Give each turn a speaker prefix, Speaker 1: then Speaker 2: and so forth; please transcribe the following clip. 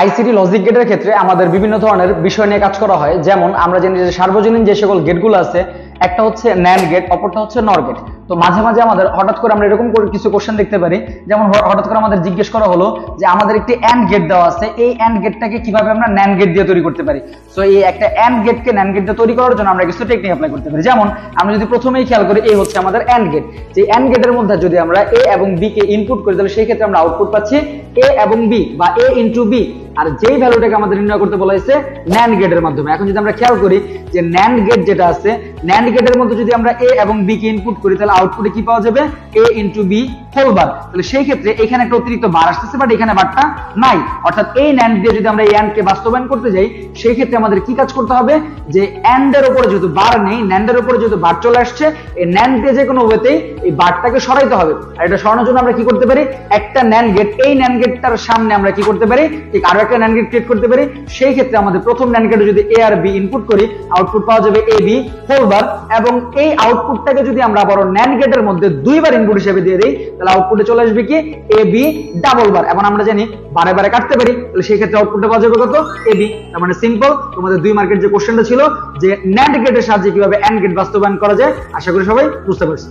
Speaker 1: ICT logic গেটের ক্ষেত্রে আমাদের বিভিন্ন ধরনের বিষয় নিয়ে কাজ করা হয়। যেমন আমরা জানি যে সার্বজনীন যে সকল গেটগুলো আছে, একটা হচ্ছে ন্যান গেট, অপরটা হচ্ছে নর গেট। তো মাঝে মাঝে আমাদের হঠাৎ করে আমরা এরকম করে কিছু কোশ্চেন দেখতে পারি। যেমন হঠাৎ করে আমাদের জিজ্ঞেস করা হলো যে আমাদের একটি অ্যান্ড গেট দেওয়া আছে। এই অ্যান্ড গেটটাকে কীভাবে আমরা ন্যান গেট দিয়ে তৈরি করতে পারি? সো এই একটা অ্যান্ড গেটকে ন্যান গেট দিয়ে তৈরি করার জন্য আমরা কিছু টেকনিক অ্যাপ্লাই করতে পারি। যেমন আমরা যদি প্রথমেই খেয়াল করি, এই হচ্ছে আমাদের অ্যান্ড গেট। যে অ্যান্ড গেটের মধ্যে যদি আমরা এ এবং বি কে ইনপুট করি, তাহলে সেই ক্ষেত্রে আমরা আউটপুট পাচ্ছি এ এবং বি বা এ ইন্টু বি আর যেই ভ্যালুটাকে আমাদের নির্ণয় করতে বলা হয়েছে ন্যান্ড গেটের মাধ্যমে। এখন যদি আমরা খেয়াল করি যে ন্যান্ড গেট যেটা আছে ন্যান্ড গেটের মধ্যে যদি আমরা এ এবং বি কে ইনপুট করি, তাহলে আউটপুটে কি পাওয়া যাবে? A into B whole bar তাহলে সেই ক্ষেত্রে এখানে একটা অতিরিক্ত বার আসতেছে বাট এখানে বারটা নাই। অর্থাৎ এই ন্যান্ড দিয়ে যদি আমরা এই কে বাস্তবায়ন করতে যাই, সেই ক্ষেত্রে আমাদের কি কাজ করতে হবে? যে এর উপরে যেহেতু বার নেই ন্যান্ডের উপরে যেহেতু বার চলে আসছে, এই ন্যান্ড দিয়ে যে কোনো ওয়েতেই এই বারটাকে সরাইতে হবে। আর এটা সরানোর জন্য আমরা কি করতে পারি? একটা ন্যান্ড গেট এই ন্যান্ড গেটটার সামনে আমরা কি করতে পারি? ঠিক আরও একটা ন্যান্ড গেট ক্রিয়েট করতে পারি, সেই ক্ষেত্রে আমাদের প্রথম ন্যান্ড গেটে যদি এ আর বি ইনপুট করি আউটপুট পাওয়া যাবে এ বি হোল বার, এবং এই আউটপুটটাকে যদি আমরা আবার ন্যান্ড গেটের মধ্যে দুইবার ইনপুট হিসেবে দিয়ে দিই, তাহলে আউটপুটে চলে আসবে কি? এ বি ডাবল বার, এবং আমরা জানি বারে বারে কাটতে পারি, তাহলে সেই ক্ষেত্রে আউটপুটে পাওয়া যাবে কত? এ বি তার মানে সিম্পল তোমাদের দুই মার্কেট যে কোশ্চেনটা ছিল, যে ন্যান্ড গেটের সাহায্যে কীভাবে অ্যান্ড গেট বাস্তবায়ন করা যায়, আশা করি সবাই বুঝতে পারছি